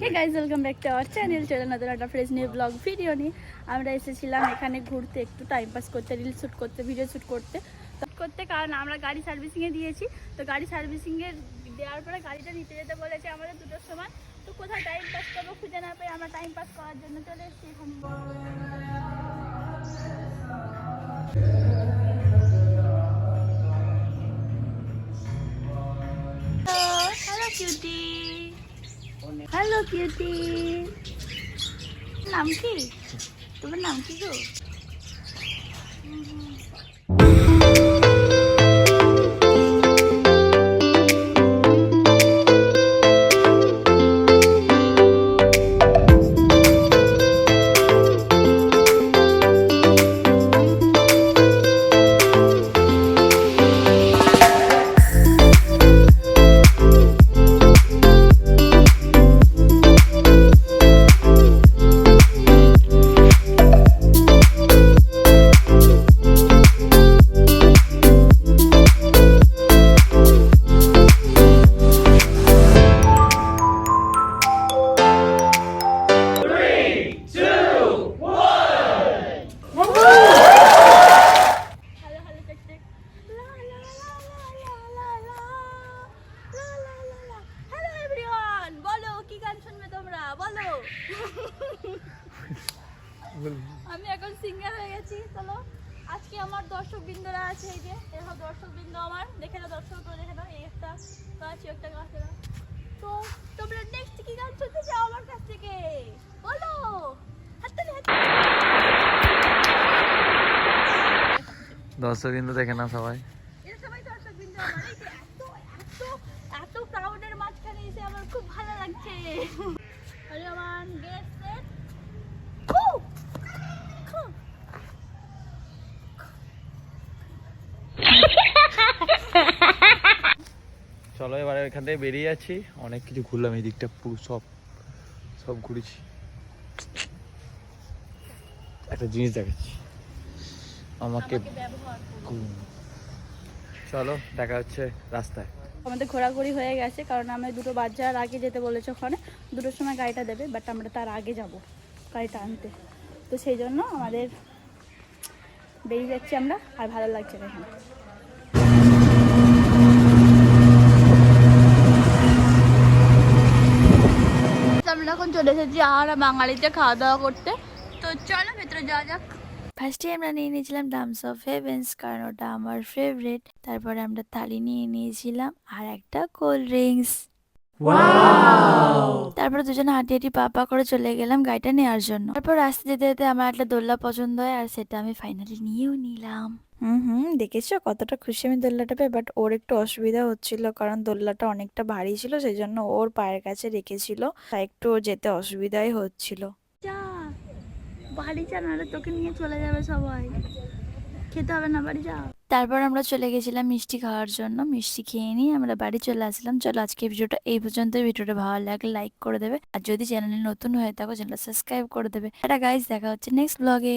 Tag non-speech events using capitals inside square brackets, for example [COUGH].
Hey guys welcome back to our channel চলে নতুন একটা ফ্রেশ নিউ ব্লগ ভিডিও নিয়ে। আমরা এসেছিলাম এখানে ঘুরতে, একটু টাইম পাস করতে রিল শ্যুট করতে ভিডিও শ্যুট করতে। করতে কারণ আমরা গাড়ি সার্ভিসিংয়ে দিয়েছি। তো গাড়ি সার্ভিসিংয়ে দেওয়ার পরে গাড়িটা নিতে যেতে বলেছে আমাদের দুটোর সময়। তো কোথায় টাইম পাস করব খুঁজে না পেয়ে আমরা টাইম পাস করার জন্য চলে এসেছি হ্যালো কিউটি হ্যালো কিউটি নাম কি? তোমার নাম কি গো? [LAUGHS] আমি এখন সিঙ্গার হয়ে গেছি চলো। আজকে আমার দর্শক বিন্দুরা আছে এই যে এরকম দর্শক বিন্দু আমার। দেখে না দর্শক করে দেখে না এই একটা গাছ একটা গাছ এরা। তো তোমরা নেক্সট কি গান শুনতে চাও আমার কাছ থেকে? বলো। হাততালি দর্শকবিন্দু দেখে না সবাই। দর্শক বিন্দু এত এত এত ক্রাউডের মাঝখানে এসে আমার খুব ভালো লাগছে। আমার গেট সেট চলো এবারে এখান থেকে বেরিয়ে যাচ্ছি। অনেক কিছু ঘুরলাম এই দিকটা পুরো সব সব ঘুরেছি। একটা জিনিস দেখাচ্ছি। আমাকে। চলো দেখা হচ্ছে রাস্তায়। আমাদের ঘোরাঘুরি হয়ে গেছে কারণ আমি দুটো বাজার আগে যেতে বলেছে ওখানে দুটোর সময় গাড়িটা দেবে বাট আমরা তার আগে যাব গাড়িটা আনতে। তো সেই জন্য আমাদের বেরিয়ে যাচ্ছি আমরা আর ভালো লাগছে না এখানে আমরা এখন চলে এসেছি আর বাঙালিতে খাওয়া দাওয়া করতে। তো চলো ভেতরে যাওয়া যাক। ফার্স্টে আমরা নিয়ে নিয়েছিলাম ডামস অফ হেভেন্স কারণ ওটা আমার ফেভারিট তারপরে আমরা থালি নিয়ে নিয়েছিলাম আর একটা কোল্ড ড্রিঙ্কস। তারপর দুজনে হাঁটি হাঁটি পা পা করে চলে গেলাম গাড়িটা নেওয়ার জন্য। তারপর রাস্তা যেতে যেতে আমার একটা দোল্লা পছন্দ হয় আর সেটা আমি ফাইনালি নিয়েও নিলাম। হুম হুম দেখেছ? কতটা খুশি আমি দোল্লাটা পেয়ে বাট ওর একটু অসুবিধা হচ্ছিল কারণ দোল্লাটা অনেকটা ভারী ছিল সেই জন্য ওর পায়ের কাছে রেখেছিল তাই একটু ওর যেতে অসুবিধাই হচ্ছিল। যা বাড়ি যা নাহলে তোকে নিয়ে চলে যাবে সবাই। খেতে হবে না, বাড়ি যাও। তারপর আমরা চলে গেছিলাম মিষ্টি খাওয়ার জন্য, মিষ্টি খেয়ে নিয়ে আমরা বাড়ি চলে আসলাম। চলো আজকে ভিডিওটা এই পর্যন্ত ভিডিওটা ভালো লাগলে লাইক করে দেবে। আর যদি চ্যানেলে নতুন হয়ে থাকো, চ্যানেলটা সাবস্ক্রাইব করে দেবে। এটা গাইজ দেখা হচ্ছে নেক্সট ব্লগে